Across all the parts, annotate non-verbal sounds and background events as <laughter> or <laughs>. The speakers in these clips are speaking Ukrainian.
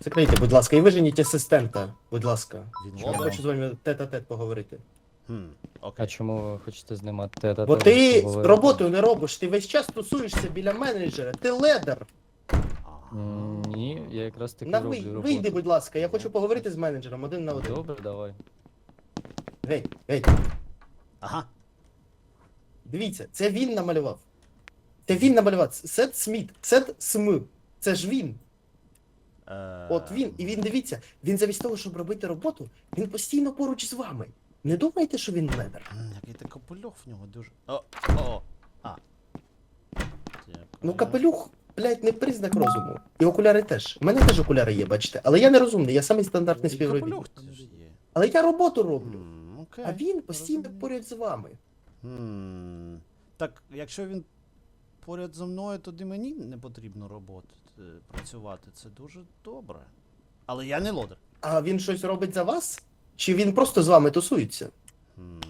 Закрийте, будь ласка, і виженіть асистента, будь ласка. Я хочу з вами тет-а-тет поговорити. Хм, А окей. Чому ви хочете знімати те та Бо ти поговорити? роботу не робиш, ти весь час тусуєшся біля менеджера, ти ледер. Ні, я якраз таки На роблю ви... роботу. Вийди, будь ласка, я хочу поговорити з менеджером один на один. Добре, давай. Гей, гей, Ага. дивіться, це він намалював. Це він намалював. Сет Сміт, Сет См. Це ж він. Е, От він, і він дивіться, він замість того, щоб робити роботу, він постійно поруч з вами. Не думайте, що він ледер. Який ти капельох в нього дуже. О, о, а. Ну, капелюх, блядь, не признак розуму. І окуляри теж. У мене теж окуляри є, бачите. Але я не розумний, я самий стандартний І співробітник. капелюх. Але я роботу роблю. М, окей. А він постійно розумію. поряд з вами. М, Так, якщо він поряд зі мною, тоді мені не потрібно роботи працювати. Це дуже добре. Але я не лодер. А він щось робить за вас? Чи він просто з вами тусується? М,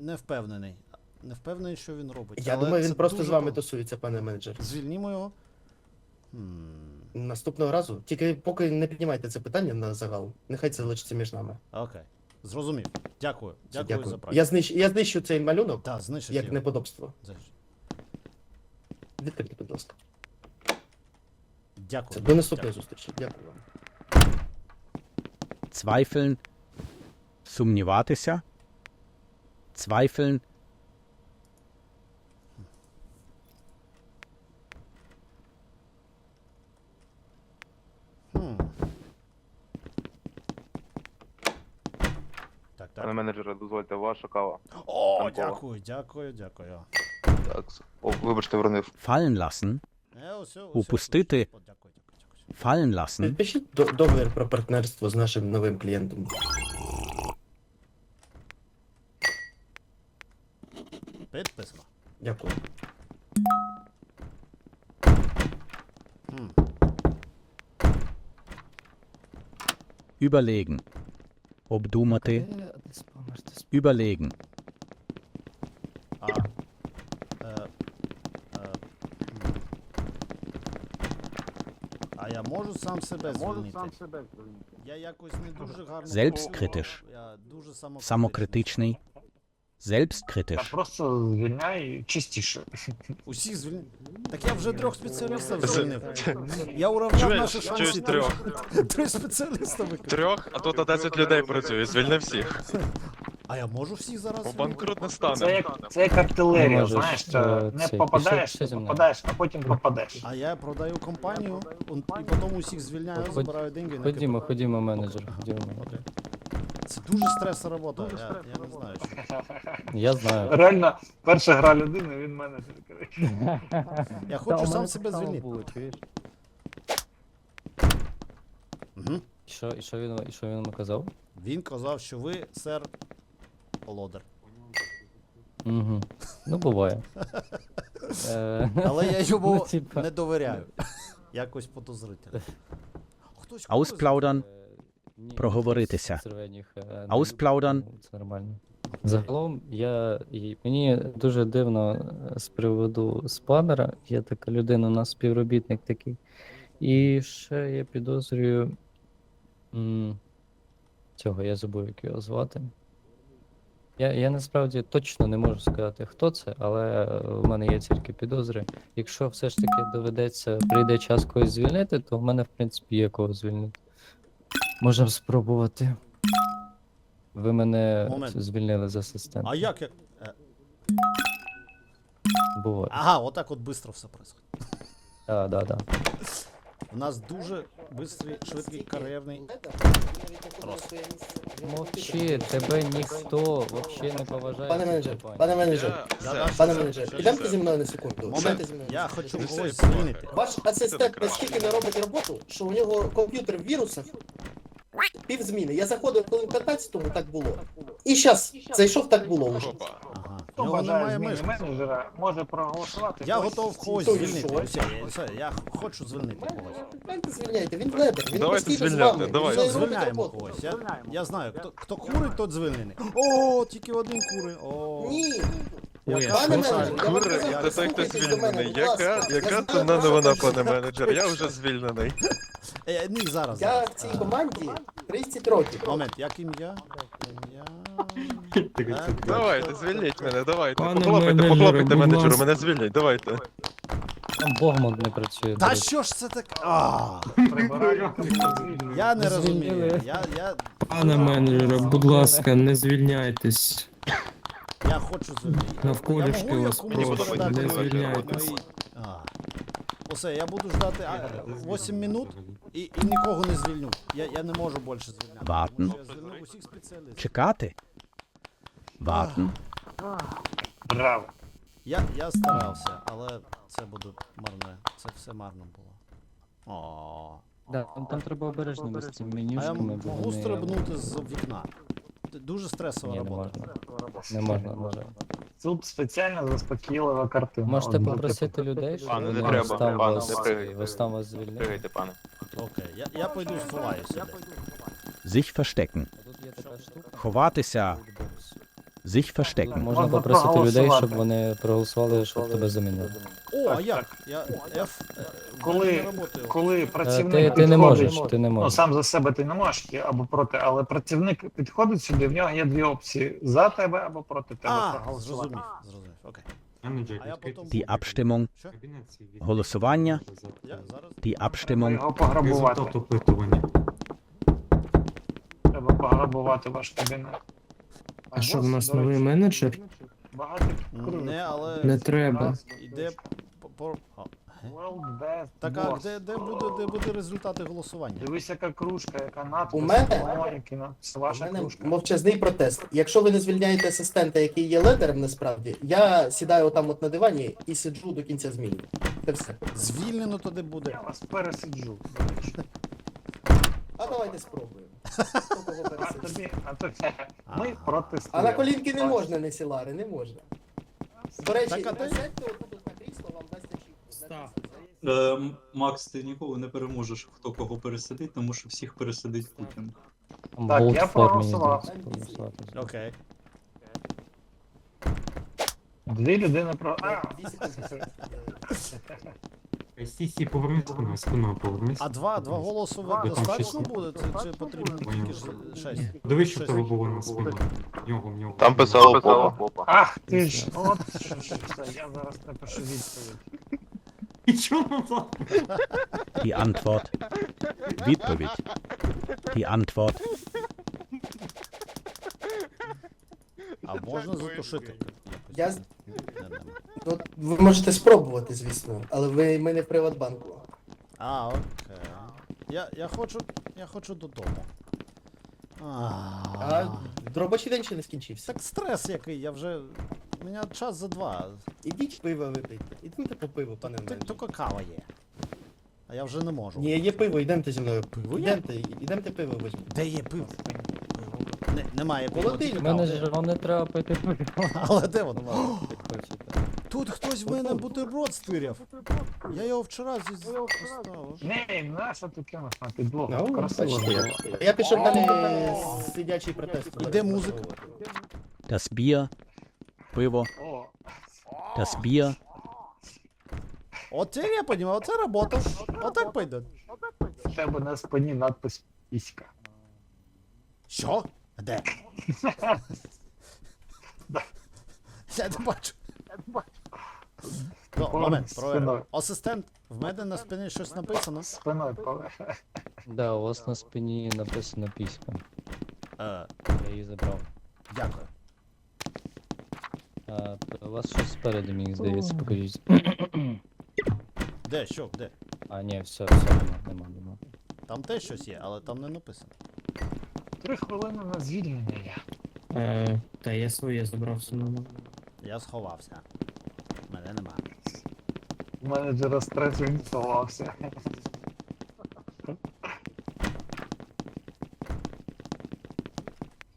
Не впевнений. Не впевнений, що він робить. Я але думаю, він це просто з дуже вами добре. тусується, пане менеджер. Звільнімо його. М, Наступного разу. Тільки поки не піднімайте це питання на загал. Нехай це залишиться між нами. Окей. Зрозумів. Дякую. Дякую, за працю. Я знищу, я знищу цей малюнок Так, знищить як його. неподобство. Знищить. Відкрийте, будь ласка. Дякую. До наступної Дякую. зустрічі. Дякую вам. Zweifeln. Сумніватися. Zweifeln. Так, Пане так. менеджере, дозвольте, ваша кава. О, дякую, дякую, дякую. Так. О, вибачте, вернив. Fallen lassen. Е, ось, ось, Упустити. ось, ось. Дякую, дякую, дякую. Fallen lassen. Підпишіть до- договір про партнерство з нашим новим клієнтом. Підписано. Дякую. Хм. Überlegen. Обдумати. Е, десь помер, десь Überlegen. А. Е, е, м. а я можу сам себе звільнити? Я якось не дуже гарно. Selbstkritisch. Я дуже самокритичний. Та Selbstkritisch. просто звільняй чистіше. Усіх звільнив. Так я вже трьох спеціалістів звільнив. Я уравняв наші шанси. чуєш трьох. Три спеціаліста викликав. Трьох, а тут 11 людей працює, звільни всіх. А я можу всіх зараз Бо банкрут не Це стане. як, це як артилерія, можеш, знаєш, е, це не цей, попадаєш, пішли- пішли зі не мною. попадаєш, а потім попадеш. А я продаю компанію, он- і потім усіх звільняю, Ходь- забираю деньги. на Ходімо, КП. ходімо, менеджер. Ходімо, менеджер. Це дуже стресна робота, я, я не знаю. Що. Я знаю. Реально, перша гра людини, він менеджер. коротше. Я хочу сам себе звільнити. було. Угу. І що, і що він, і що він казав? Він казав, що ви, сер Лодер. Угу. Ну, буває. <laughs> Е, Але я <laughs> йому ну, не довіряю. Якось подозрительно. Ausplaudern. е, Проговоритися. е, Ausplaudern. Це нормально. Загалом я мені дуже дивно з приводу спанера. Є така людина, у нас співробітник такий. І ще я підозрюю м, цього, я забув, як його звати. Я, я насправді точно не можу сказати, хто це, але е, в мене є тільки підозри. Якщо все ж таки доведеться, прийде час когось звільнити, то в мене, в принципі, є кого звільнити. Можемо спробувати. Ви мене Момент. звільнили з асистента. А як як? Е, Буває. Ага, отак от швидко все происходит. Так, так, так. У нас дуже швидкий, швидкий кар'єрний. Рост. Мовчи, тебе ніхто вообще не поважає. Пане менеджер, пане менеджер, пане менеджер, підемте зі мною на секунду. Момент. Підемте зі мною. Я хочу когось все. Ваш асистент настільки не робить роботу, що у нього комп'ютер в вірусах. Пів зміни. Я заходив коли в 15-му, так було. І зараз зайшов, так було вже. Опа. Хто нього бажає немає зміни менеджера, може проголосувати. Я Хтось готов когось Той звільнити. що? Все, все, я хочу звільнити когось. Давайте звільняйте, він ледер, він Давайте постійно з звільняти, вами. Він не робить Звільняємо роботу. когось. Я, я знаю, хто, хто курить, тот звільнений. О, тільки один курить. О. Ні, Пане Що менеджер, я вам Кури, казав, це той, хто прислухайтесь до мене, звільнений. будь Яка, ласка. яка Я сумна новина, пане менеджер? Я вже звільнений. Е, ні, зараз. Я зараз. в цій Е, команді 30 років. Момент, як ім'я? Ім'я. Давайте, звільніть мене, давайте. Пане Похлопайте, менеджере, будь менеджеру, ласка. мене звільніть, давайте. Там Богман не працює. Та що ж це таке? А, я не Звільнили. розумію. Я, я, Пане менеджере, будь ласка, не звільняйтесь. я хочу звільнити. Навколішки Я можу вас якомусь прошу, передати не мої- звільняйтесь. мої- А. Усе, я буду ждати а, 8 минут і, і нікого не звільню. Я, я не можу більше звільняти. Тому що Я звільнив усіх спеціалістів. Чекати. Ватн. Браво. Я, я старався, але це буде марне. Це все марно було. О. Да, там, там треба обережними з цими А я менюшками, бо можу вони... стрибнути з вікна. Дуже стресова Ні, не робота. можна. Не можна, на жаль. Тут спеціально заспокійлива картина. Можете От, попросити людей, щоб Пане, не вони треба, Остав пане, вас, не пригайте. Остав вас звільнили. Пригайте, пане. Окей, я, я пойду сховаюся. десь. Sich verstecken. А Тут є така штука. Ховатися. Sich verstecken. Можна попросити людей, щоб вони проголосували, щоб тебе замінили. О, а як? Я е, Коли-. Коли Е, працівник Ти, ти не можеш, ти не ну можеш. сам за себе ти не можеш або проти, але працівник підходить сюди, в нього є дві опції: за тебе або проти тебе А, проголосувати. зрозумів, зрозумів. Окей. А я потім... Die Abstimmung. Що? Голосування. Я зараз? Die Треба Abstimmung. його пограбувати. Результат опитування. Треба пограбувати ваш кабінет. А що, в нас новий менеджер? Багато. Не, але Не треба. іде по... по... а. World Best Так, а Boss. де, де, буде, де буде результати голосування? Дивись, яка кружка, яка надпис. У мене- надпис, У мене кружка. мовчазний протест. Якщо ви не звільняєте асистента, який є ледером насправді, я сідаю отам от на дивані і сиджу до кінця зміни. Це все. Звільнено туди буде. Я вас пересиджу. А давайте спробуємо. Хто кого А пересидить. тобі, а тобі. Ми протестуємо. На колінки не можна, не сілари, не можна. До речі, Так, а ти- сядьте отут на крісло, вам дасть очікувати. Е, Макс, ти ніколи не переможеш, хто кого пересадить, тому що всіх пересадить Путін. Так, я проголосував. Окей. Дві людини про. А, <laughs> Сісі, повернись спиною, спиною повернись. А два, два голоси Два. достатньо Там щось- буде? Це, чи потрібно тільки ж шесть? Дивись, що в тебе було на спині. В нього, в нього. Там писало попа. Ах ти ж, от що ж це, я зараз напишу відповідь. І чому там? Die Antwort. Відповідь. Die Antwort. А можна затушити? якось? Я з-. Ну, ви можете спробувати, звісно, але ви ми не в Приватбанку. А, окей. Я, я хочу. Я хочу додому. А А, робочий день ще не скінчився. так стрес який, я вже. У мене час за два. Ідіть пиво випийте. Ідемте по пиво, пане Ти- менеджер. Тільки кава є. А я вже не можу. Ні, є пиво, йдемте зі мною. Пиво є? Ідемте, ідемте пиво візьмемо. Де є пиво? Не, немає пива, Холодильник. тільки кава. Менеджер, вам не треба пити пиво. Але де воно? як хочете. Тут хтось в мене бутерброд стиряв. Я його вчора зі поставив. Не, наша ти кинув на підлогу. Ну, Красиво. бачите, як. Я пішов далі сидячий протест. Іде музика. Das Bier. Пиво. О, Das Bier. От це я понимаю, оце робота. Отак пойде. в тебе на спині надпис піська. Що? Де? <laughs> Я не бачу. Проведу. спиною. Асистент, в мене на спині щось написано. Спиною пове. Да, у вас на спині написано піська. Е, Я її забрав. дякую. А, у вас щось спереду, мені здається, покажіть. Де, що, де? А, ні, все, все, нема, нема, нема. Там теж щось є, але там не написано. Три хвилини на звільнення є. Е, та я своє забрав самому. Я сховався. Менеджера стрес він.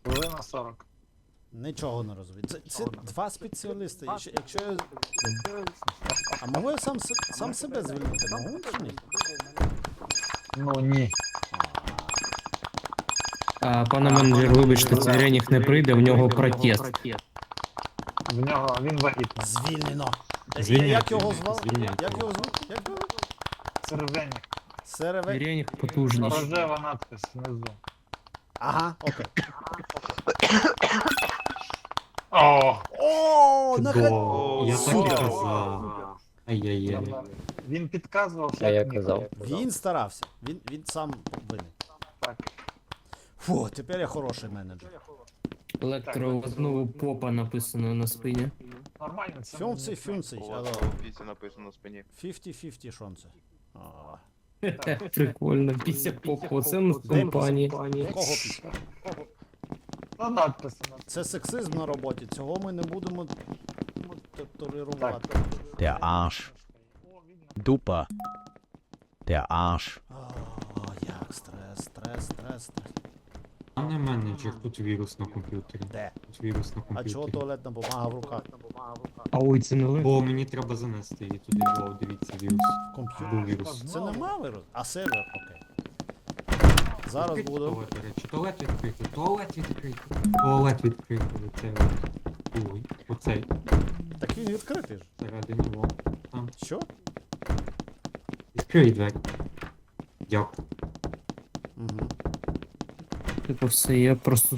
Хвилина 40. Нічого не розумію. Це, це два спеціалісти. Ще- Якщо я... А можу я сам, се- сам себе звільнити? Можу чи ні? Ну ні. А пане менеджер, вибачте, Цвіряніх не прийде, в нього протест. В нього він вагітний. Звільнено. Звільняйте, Як його звав? звільняйте. Як його звуть? Як його? Сервені. Сереве. Віренік потужніше. Рожева надпис внизу. Ага, окей. О, О, на Чудово. Я так і Супер. казав. Ай-яй-яй. він підказував, А я казав. Він старався. Він, він сам винен. Так. Фу, тепер я хороший менеджер. Електро, знову попа написано на спині. Нормально, це вас на офісі написано на спині. 50-50 шонце. <laughs> Прикольно, після попу, це в компанії. Кого пісня? Ну, надпис. Це сексизм на роботі, цього ми не будемо толерувати. Der Arsch. Dupa. Der Arsch. О, як стрес, стрес, стрес, стрес. Пане менеджер, тут вірус на комп'ютері. Де? Тут вірус на А чого комп'ютері. туалетна бумага в руках? А ой, це не легко. О, мені треба занести її туди. О, дивіться, вірус. В комп'ютер. Був вірус. Це нема вирус, а сервер, окей. Зараз Відкрийте буду. Туалет, до речі, туалет відкрити, туалет відкрити, туалет відкрити, оцей от. Ой, оцей, Так він відкритий ж. всередині, вон, там. Що? Відкрий двері. Дякую. Угу. Типу все, я просто.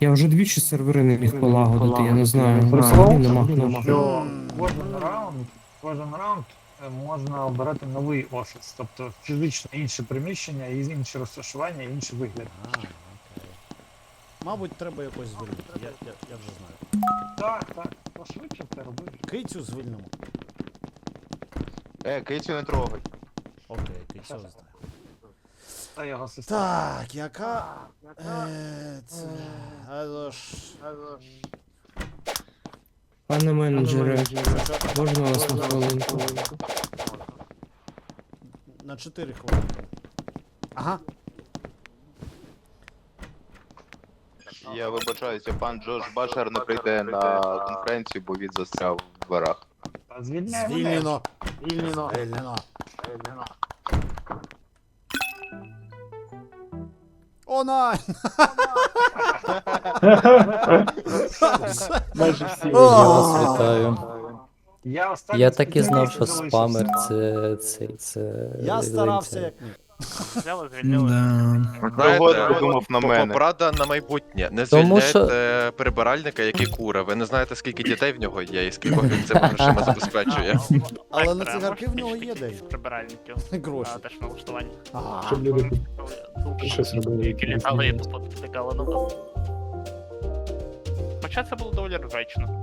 Я вже двічі сервери не міг полагодити, я не знаю. Взагалі нема. Що кожен раунд, кожен раунд е, можна обирати новий офіс, тобто фізично інше приміщення, і інше розташування, і інший вигляд. А, окей. Мабуть, треба якось звільнити. Я, я, я вже знаю. Так, так, пошвидше це робити. Кицю звільнимо. Е, кицю не трогай. Окей, кицю знаю. Та його сестра. Так, яка. Е, це... Also, ж... Пане менеджере, можна вас на хвилинку? На 4 хвилинки. Ага. Я вибачаюся, пан Джош Башер не прийде на конференцію, бо він застряв в дверах. Та Звільняємо. Звільнено. Звільнено. Звільнено. О, най! Майже всі. Я вас вітаю. Я, Я так і знав, що спамер це. це, це Я старався як міг. Знаєте, Думав на мене. Порада на майбутнє. Не Тому звільняйте прибиральника, який <laughs> кура. Ви не знаєте, скільки дітей в нього є і скільки він цими грошима <laughs> забезпечує. Але на цигарки в нього є день. прибиральників <laughs> Гроші. на теж налаштування. Ага. Щоб люди Щось робили. Які літали і потикали на. Хоча це було доволі ржачно.